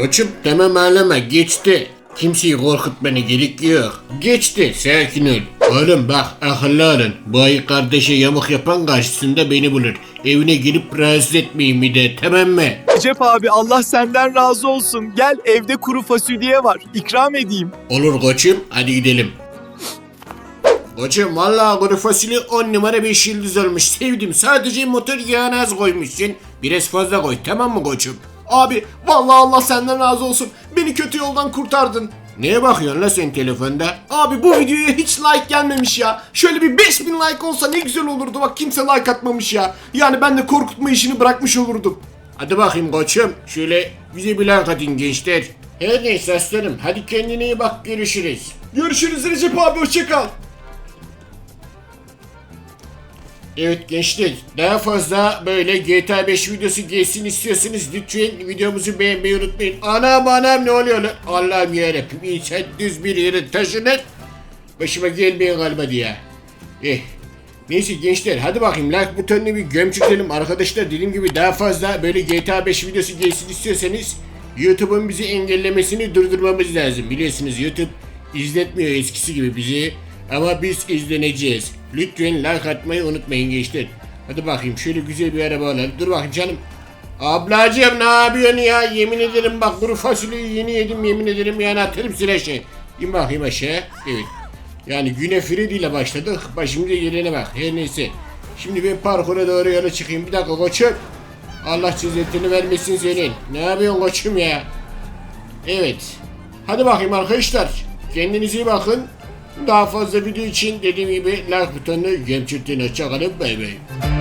Koçum tamam ağlama geçti. Kimseyi korkutmana gerek yok. Geçti sakin ol. Oğlum bak akıllı olun. Bu ayı kardeşe yamuk yapan karşısında beni bulur. Evine girip rahatsız etmeyin bir de tamam mı? Recep abi Allah senden razı olsun. Gel evde kuru fasulye var. İkram edeyim. Olur koçum hadi gidelim. Koçum valla kuru fasulye 10 numara 5 yıldız olmuş sevdim. Sadece motor yağını az koymuşsun. Biraz fazla koy tamam mı koçum? Abi vallahi Allah senden razı olsun. Beni kötü yoldan kurtardın. Neye bakıyorsun la sen telefonda? Abi bu videoya hiç like gelmemiş ya. Şöyle bir 5000 like olsa ne güzel olurdu. Bak kimse like atmamış ya. Yani ben de korkutma işini bırakmış olurdum. Hadi bakayım koçum. Şöyle bize bir like atın gençler. Her neyse aslanım. Hadi kendine iyi bak görüşürüz. Görüşürüz Recep abi hoşçakal. Evet gençler daha fazla böyle GTA 5 videosu gelsin istiyorsanız lütfen videomuzu beğenmeyi unutmayın. Anam anam ne oluyor lan? Allah'ım yarabbim insan düz bir yere taşınır. Başıma gelmeyen kalmadı ya. Eh. Neyse gençler hadi bakayım like butonunu bir gömçükelim. Arkadaşlar dediğim gibi daha fazla böyle GTA 5 videosu gelsin istiyorsanız YouTube'un bizi engellemesini durdurmamız lazım. Biliyorsunuz YouTube izletmiyor eskisi gibi bizi. Ama biz izleneceğiz. Lütfen like atmayı unutmayın gençler. Hadi bakayım şöyle güzel bir araba alalım. Dur bakayım canım. Ablacığım ne yapıyorsun ya? Yemin ederim bak kuru fasulyeyi yeni yedim yemin ederim yani atarım sileşe. İn bakayım aşağı. Evet. Yani güne Freddy ile başladık. Başımıza gelene bak. Her neyse. Şimdi ben parkura doğru yola çıkayım. Bir dakika koçum. Allah cezzetini vermesin senin. Ne yapıyorsun koçum ya? Evet. Hadi bakayım arkadaşlar. Kendinize iyi bakın. Daha fazla video için dediğim gibi like butonunu gemçürtün. Hoşçakalın. Bay bay.